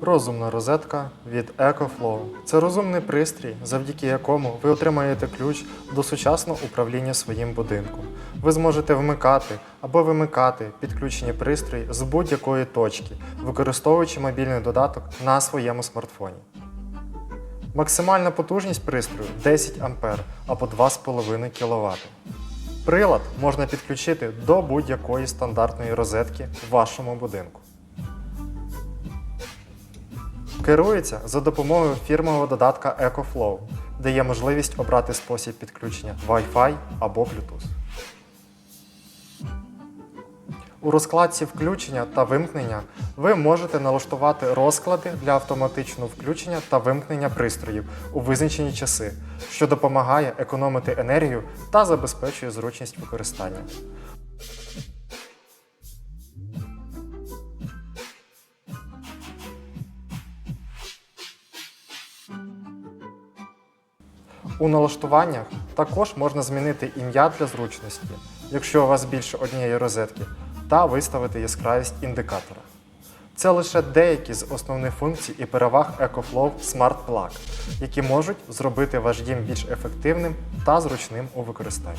Розумна розетка від EcoFlow. Це розумний пристрій, завдяки якому ви отримаєте ключ до сучасного управління своїм будинком. Ви зможете вмикати або вимикати підключені пристрої з будь-якої точки, використовуючи мобільний додаток на своєму смартфоні. Максимальна потужність пристрою 10 А або 2,5 кВт. Прилад можна підключити до будь-якої стандартної розетки в вашому будинку. Керується за допомогою фірмового додатка EcoFlow, де є можливість обрати спосіб підключення Wi-Fi або Bluetooth. У розкладці включення та вимкнення ви можете налаштувати розклади для автоматичного включення та вимкнення пристроїв у визначені часи, що допомагає економити енергію та забезпечує зручність використання. У налаштуваннях також можна змінити ім'я для зручності, якщо у вас більше однієї розетки, та виставити яскравість індикатора. Це лише деякі з основних функцій і переваг EcoFlow Smart Plug, які можуть зробити ваш дім більш ефективним та зручним у використанні.